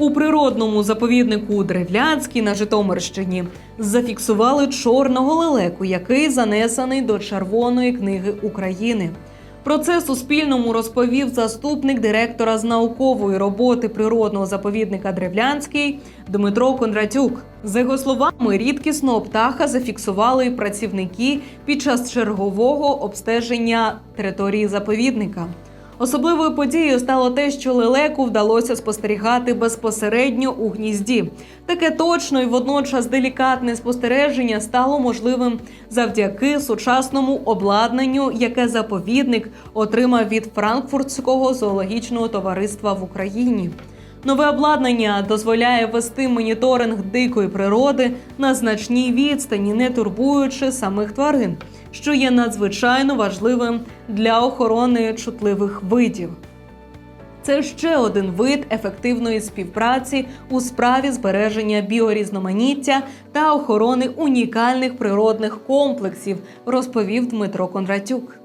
У природному заповіднику Древлянський на Житомирщині зафіксували чорного лелеку, який занесений до Червоної книги України. Про це Суспільному розповів заступник директора з наукової роботи природного заповідника Древлянський Дмитро Кондратюк. За його словами, рідкісного птаха зафіксували працівники під час чергового обстеження території заповідника. Особливою подією стало те, що лелеку вдалося спостерігати безпосередньо у гнізді. Таке точно і водночас делікатне спостереження стало можливим завдяки сучасному обладнанню, яке заповідник отримав від Франкфуртського зоологічного товариства в Україні. Нове обладнання дозволяє вести моніторинг дикої природи на значній відстані, не турбуючи самих тварин, що є надзвичайно важливим для охорони чутливих видів. Це ще один вид ефективної співпраці у справі збереження біорізноманіття та охорони унікальних природних комплексів, розповів Дмитро Кондратюк.